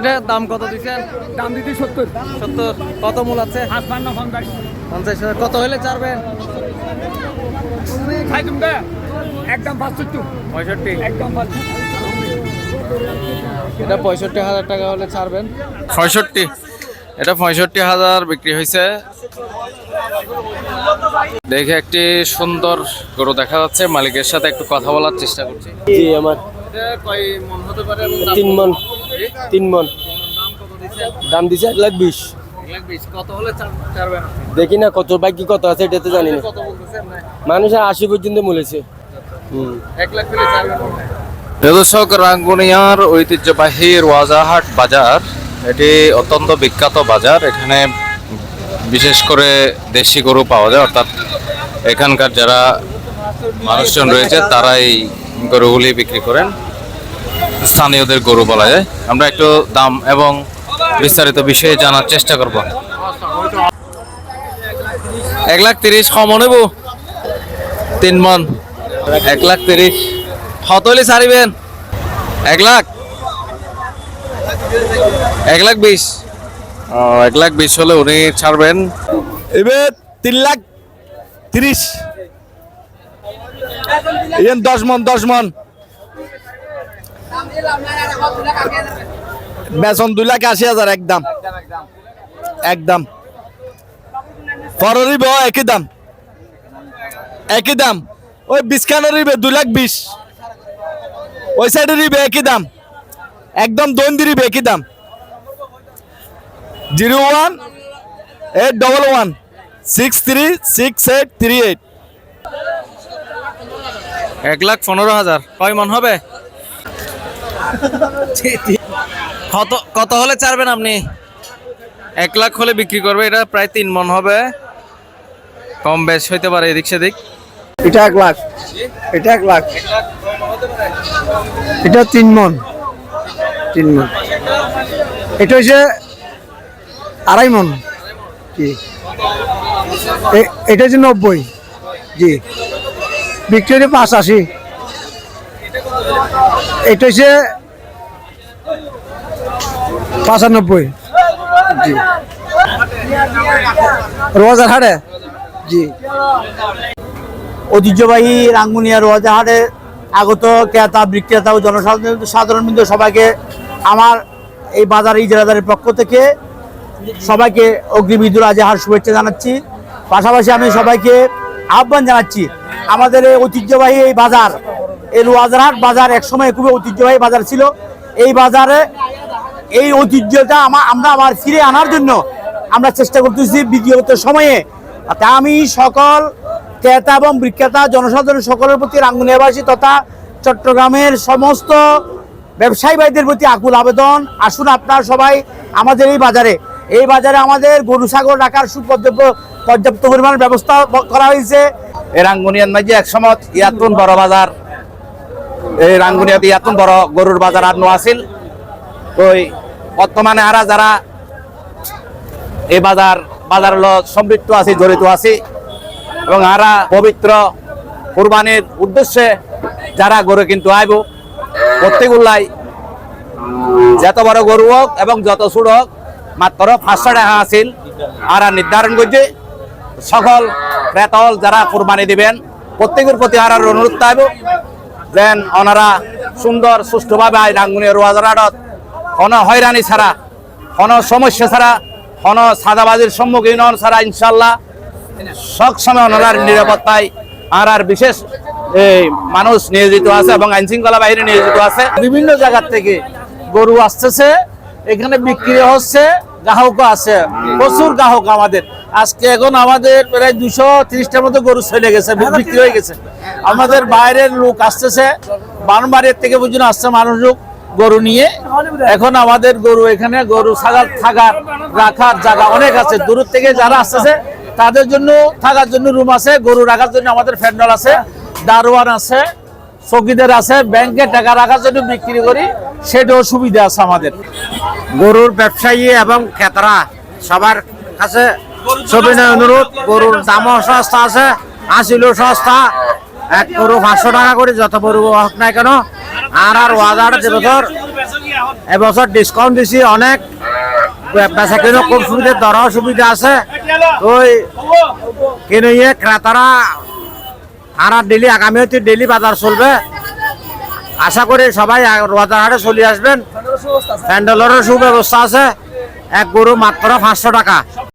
এটা? দাম কত দিচ্ছেন? দাম দিতে সত্তর। সত্তর। কত মূল আছে? পঞ্চাশ। পঞ্চাশ হাজার। কত হলে ছাড়বেন? একদম পাঁচষট্টি পঁয়ষট্টি? একদম এটা পঁয়ষট্টি হাজার টাকা হলে ছাড়বেন। পঁয়ষট্টি। এটা পঁয়ষট্টি হাজার বিক্রি হয়েছে। দেখে একটি সুন্দর গরু দেখা যাচ্ছে। মালিকের সাথে একটু কথা বলার চেষ্টা করছি। জি আমার মন তিন মন। তিন মন। দাম দিছে এক লাখ বিশ। দেখি না কত বাকি কত আছে এটা তো জানি না। কত মানুষ আশি পর্যন্ত মূলেছে। দর্শক রাঙ্গুনিয়ার ঐতিহ্যবাহী রোয়াজাহাট বাজার এটি অত্যন্ত বিখ্যাত বাজার। এখানে বিশেষ করে দেশি গরু পাওয়া যায় অর্থাৎ এখানকার যারা মানুষজন রয়েছে তারা এই গরুগুলি বিক্রি করেন। স্থানীয়দের গরু বলা যায়। আমরা একটু দাম এবং বিস্তারিত বিষয়ে জানার চেষ্টা করব। এক লাখ তিরিশ কম নেব? তিন মন। এক লাখ তিরিশ। হতলি সারিবেন এক লাখ? এক লাখ বিশ। এক লাখ বিশ হলে উনি ছাড়বেন। এবার তিন লাখ তিরিশ। দশ মন দশ মন। বেতন দুই লাখ আশি হাজার একদম একদম পরের একই দাম। একই দাম। ওই বিস্কানের রিবে, দুই লাখ বিশ। ওই সাইডের রিবে, একই দাম। একদম দন্দি রিবে, একই দাম। Zero one, eight double one, six three, six eight three eight. এক লাখ পনেরো হাজার। কয় মন হবে? কত কত হলে ছাড়বেন আপনি? এক লাখ হলে বিক্রি করবে, এটা প্রায় তিন মন হবে। কম বেশ হইতে পারে এদিক সেদিক। এটা এক লাখ। এটা এক লাখ। এটা তিন মন। তিন মন। এটা হচ্ছে আড়াই মন। কি এটা হচ্ছে নব্বই। জি। হচ্ছে পাঁচ আশি। এটা হচ্ছে পঁচানব্বই। জি। রোজারহাটে? জি। ঐতিহ্যবাহী রাঙ্গুনিয়া রোজাহাটে আগত ক্রেতা, বিক্রেতা ও জনসাধারণ সাধারণবৃন্দ সবাইকে আমার এই বাজার ইজারাদারের পক্ষ থেকে সবাইকে অগ্রিম ঈদুল আজহার শুভেচ্ছা জানাচ্ছি। পাশাপাশি আমি সবাইকে আহ্বান জানাচ্ছি। আমাদের এই ঐতিহ্যবাহী এই বাজার, এই রোয়াজারহাট বাজার একসময় খুবই ঐতিহ্যবাহী বাজার ছিল। এই বাজারে এই ঐতিহ্যটা আমা- আমরা আবার ফিরে আনার জন্য আমরা চেষ্টা করতেছি বিগত সময়ে। তা আমি সকল ক্রেতা এবং বিক্রেতা, জনসাধারণ সকলের প্রতি রাঙ্গুনিয়াবাসী তথা চট্টগ্রামের সমস্ত ব্যবসায়ী ভাইদের প্রতি আকুল আবেদন। আসুন আপনারা সবাই আমাদের এই বাজারে এই বাজারে আমাদের গরু, ছাগল রাখার সুপর্যাপ্ত, পর্যাপ্ত পরিমাণের ব্যবস্থা করা হয়েছে। এই রাঙ্গুনিয়ার মাঝে এক সময় ইয়াতুন বড় বাজার। এই রাঙ্গুনিয়াতে ইয়াতুন বড় গরুর বাজার আর আছিল ওই বর্তমানে আরা যারা এই বাজার বাজার সমৃদ্ধ আছে, জড়িত আছে। এবং আরা পবিত্র কোরবানির উদ্দেশ্যে যারা গরু কিন্তু আইব প্রত্যেক উল্লাই যত বড় গরু হোক এবং যত ছোট হোক মাত্র পাঁচশো টাকা আছিল। আর নির্ধারণ করছে, সকল ক্রেতল যারা কোরবানি দিবেন, প্রত্যেকের প্রতি আর অনুরোধ থাকব, যেন ওনারা সুন্দর, সুষ্ঠুভাবে আই রাঙ্গুনিয়া রোয়াজারাটত কোনো হয়রানি ছাড়া, কোনো সমস্যা ছাড়া, কোনো সাদাবাজির সম্মুখীন হন ছাড়া ইনশাল্লাহ সব সময় ওনার নিরাপত্তায় আর আর বিশেষ এই মানুষ নিয়োজিত আছে এবং আইন শৃঙ্খলা বাহিনী নিয়োজিত আছে। বিভিন্ন জায়গার থেকে গরু আসতেছে, এখানে বিক্রি হচ্ছে গ্রাহকও আছে প্রচুর গ্রাহক আমাদের। আজকে এখন আমাদের প্রায় দুশো ত্রিশটার মতো গরু চলে গেছে বিক্রি হয়ে গেছে। আমাদের বাইরের লোক আসতেছে বানবাড়ির থেকে বুঝুন আসছে মানুষ লোক গরু নিয়ে। এখন আমাদের গরু এখানে গরু ছাগল থাকার রাখার জায়গা অনেক আছে। দূর থেকে যারা আসতেছে তাদের জন্য থাকার জন্য রুম আছে গরু রাখার জন্য আমাদের ফ্যান্ডল আছে দারোয়ান আছে চকিদার আছে, ব্যাংকে টাকা রাখার জন্য বিক্রি করি, সেটাও সুবিধা আছে আমাদের। গরুর ব্যবসায়ী এবং ক্রেতারা, সবার কাছে সবিনয় অনুরোধ, গরুর দামও সস্তা আছে আসিলেও সস্তা। এক গরু পাঁচশো টাকা করে, যত গরু হোক না কেন, আর আর ওয়াজার যে বছর, এবছর ডিসকাউন্ট দিছি অনেক। বেচা কিনো খুব সুবিধা, দরও সুবিধা আছে। ওই কিনে ক্রেতারা আর ডেলি, আগামী হচ্ছে ডেলি বাজার চলবে। আশা করি সবাই বাজার হাটে চলে আসবেন। প্যান্ডেলেরও সুব্যবস্থা আছে। এক গরু মাত্র পাঁচশো টাকা।